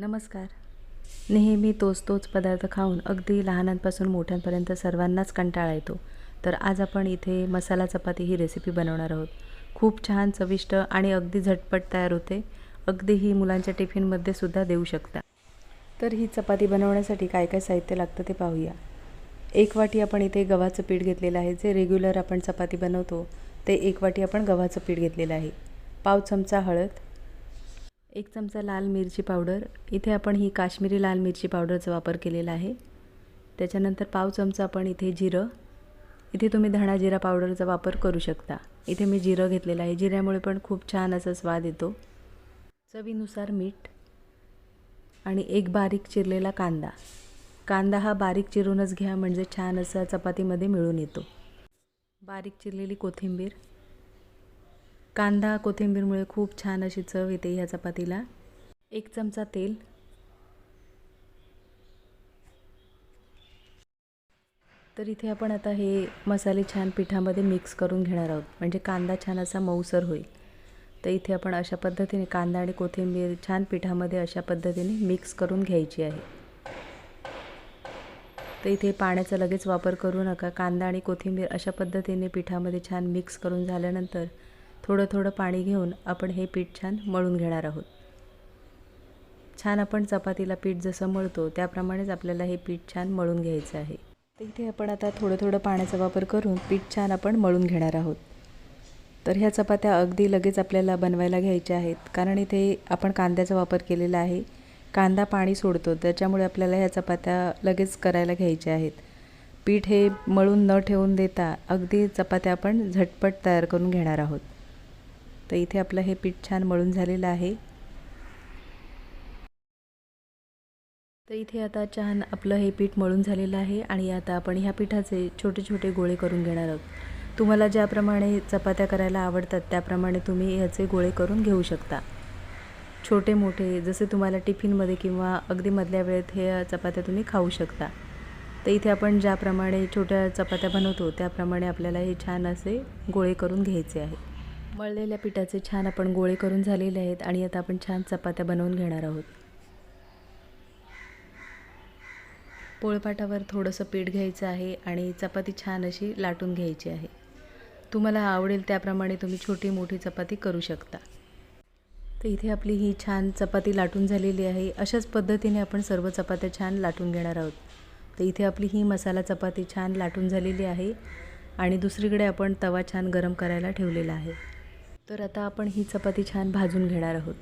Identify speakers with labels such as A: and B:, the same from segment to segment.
A: नमस्कार. नेहमी तोच तोच पदार्थ खाऊन अगदी लहानांपासून मोठ्यांपर्यंत सर्वांनाच कंटाळा येतो. तर आज आपण इथे मसाला चपाती ही रेसिपी बनवणार आहोत. खूप छान चविष्ट आणि अगदी झटपट तयार होते. अगदी ही मुलांच्या टिफिनमध्ये सुद्धा देऊ शकता. तर ही चपाती बनवण्यासाठी काय काय साहित्य लागतं ते पाहूया. एक वाटी आपण इथे गव्हाचं पीठ घेतलेलं आहे. जे रेग्युलर आपण चपाती बनवतो ते एक वाटी आपण गव्हाचं पीठ घेतलेलं आहे. पाव चमचा हळद एक चमचा लाल मिरची पावडर. इथे आपण ही काश्मीरी लाल मिरची पावडरचा वापर केलेला आहे. त्याच्यानंतर पाव चमचा आपण इथे जिरं. इथे तुम्ही धणा जिरा पावडरचा वापर करू शकता. इथे मी जिरं घेतलेलं आहे. जिऱ्यामुळे पण खूप छान असा स्वाद येतो. चवीनुसार मीठ आणि एक बारीक चिरलेला कांदा. कांदा हा बारीक चिरूनच घ्या म्हणजे छान असा चपातीमध्ये मिळून येतो. बारीक चिरलेली कोथिंबीर. कांदा कोथिंबीरमुळे खूप छान अशी चव येते ह्या चपातीला. एक चमचा तेल. तर इथे आपण आता हे मसाले छान पिठामध्ये मिक्स करून घेणार आहोत. म्हणजे कांदा छान असा मऊसर होईल. तर इथे आपण अशा पद्धतीने कांदा आणि कोथिंबीर छान पिठामध्ये अशा पद्धतीने मिक्स करून घ्यायची आहे. तर इथे पाण्याचा लगेच वापर करू नका. कांदा आणि कोथिंबीर अशा पद्धतीने पिठामध्ये छान मिक्स करून झाल्यानंतर थोडं थोडं पाणी घेऊन आपण हे पीठ छान मळून घेणार आहोत. छान आपण चपातीला पीठ जसं मळतो त्याप्रमाणेच आपल्याला हे पीठ छान मळून घ्यायचं आहे. इथे आपण आता थोडं थोडं पाण्याचा वापर करून पीठ छान आपण मळून घेणार आहोत. तर ह्या चपात्या अगदी लगेच आपल्याला बनवायला घ्यायच्या आहेत कारण इथे आपण कांद्याचा वापर केलेला आहे. कांदा पाणी सोडतो त्याच्यामुळे आपल्याला ह्या चपात्या लगेच करायला घ्यायच्या आहेत. पीठ हे मळून न ठेवून देता अगदी चपात्या आपण झटपट तयार करून घेणार आहोत. तर इथे आपलं हे पीठ छान मळून झालेलं आहे. तर इथे आता छान आपलं हे पीठ मळून झालेलं आहे आणि आता आपण ह्या पिठाचे छोटे छोटे गोळे करून घेणार आहोत. तुम्हाला ज्याप्रमाणे चपात्या करायला आवडतात त्याप्रमाणे तुम्ही ह्याचे गोळे करून घेऊ शकता. छोटे मोठे जसे तुम्हाला टिफिनमध्ये किंवा अगदी मधल्या वेळेत हे चपात्या तुम्ही खाऊ शकता. तर इथे आपण ज्याप्रमाणे छोट्या चपात्या बनवतो त्याप्रमाणे आपल्याला हे छान असे गोळे करून घ्यायचे आहे. मळलेल्या पिठाचे छान आपण गोळे करून झालेले आहेत आणि आता आपण छान चपात्या बनवून घेणार आहोत. पोळपाटावर थोडंसं पीठ घ्यायचं आहे आणि चपाती छान अशी लाटून घ्यायची आहे. तुम्हाला आवडेल त्याप्रमाणे तुम्ही छोटी मोठी चपाती करू शकता. तर इथे आपली ही छान चपाती लाटून झालेली आहे. अशाच पद्धतीने आपण सर्व चपात्या छान लाटून घेणार आहोत. तर इथे आपली ही मसाला चपाती छान लाटून झालेली आहे आणि दुसरीकडे आपण तवा छान गरम करायला ठेवलेला आहे. तर आता आपण ही चपाती छान भाजून घेणार आहोत.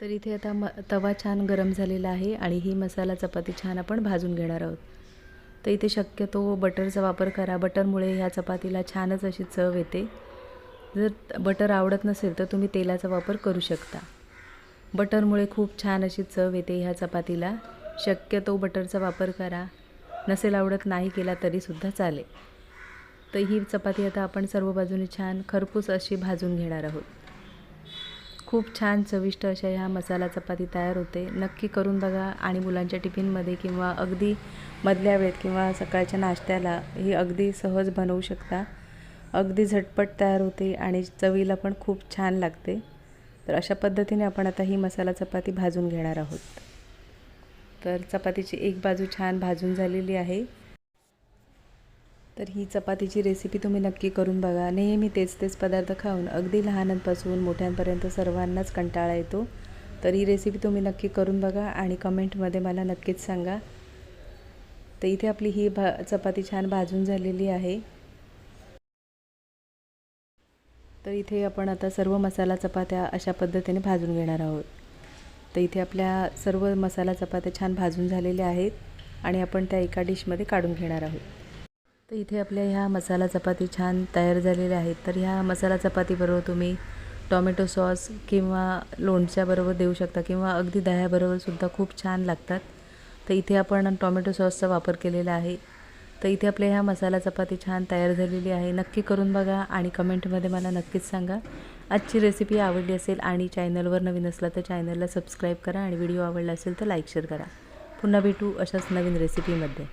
A: तर इथे आता म तवा छान गरम झालेला आहे आणि ही मसाला चपाती छान आपण भाजून घेणार आहोत. तर इथे शक्यतो बटरचा वापर करा. बटरमुळे ह्या चपातीला छानच अशी चव येते. जर बटर आवडत नसेल तर तुम्ही तेलाचा वापर करू शकता. बटरमुळे खूप छान अशी चव येते ह्या चपातीला. शक्यतो बटरचा वापर करा. नसेल आवडत नाही केला तरीसुद्धा चालेल. तर ही चपाती आता आपण सर्व बाजूने छान खरपूस अशी भाजून घेणार आहोत. खूप छान चविष्ट अशा ह्या मसाला चपाती तयार होते. नक्की करून बघा आणि मुलांच्या टिफिनमध्ये किंवा अगदी मधल्या वेळेत किंवा सकाळच्या नाश्त्याला ही अगदी सहज बनवू शकता. अगदी झटपट तयार होते आणि चवीला पण खूप छान लागते. तर अशा पद्धतीने आपण आता ही मसाला चपाती भाजून घेणार आहोत. तर चपातीची एक बाजू छान भाजून झालेली आहे. तर ही चपातीची रेसिपी तुम्ही नक्की करून बघा. नेहमी तेच तेच पदार्थ खाऊन अगदी लहानांपासून मोठ्यांपर्यंत सर्वांनाच कंटाळा येतो. तर ही रेसिपी तुम्ही नक्की करून बघा आणि कमेंटमध्ये मला नक्कीच सांगा. तर इथे आपली ही भा चपाती छान भाजून झालेली आहे. तर इथे आपण आता सर्व मसाला चपात्या अशा पद्धतीने भाजून घेणार आहोत. तर इथे आपल्या सर्व मसाला चपात्या छान भाजून झालेल्या आहेत आणि आपण त्या एका डिशमध्ये काढून घेणार आहोत. तर इथे आपल्या ह्या मसाला चपाती छान तयार झालेल्या आहेत. तर ह्या मसाला चपातीबरोबर तुम्ही टॉमॅटो सॉस किंवा लोणच्याबरोबर देऊ शकता किंवा अगदी दह्याबरोबरसुद्धा खूप छान लागतात. तर इथे आपण टॉमॅटो सॉसचा वापर केलेला आहे. तर इथे आपल्या ह्या मसाला चपाती छान तयार झालेली आहे. नक्की करून बघा आणि कमेंटमध्ये मला नक्कीच सांगा. आजची रेसिपी आवडली असेल आणि चॅनलवर नवीन असला तर चॅनलला सबस्क्राईब करा आणि व्हिडिओ आवडला असेल तर लाईक शेअर करा. पुन्हा भेटू अशाच नवीन रेसिपीमध्ये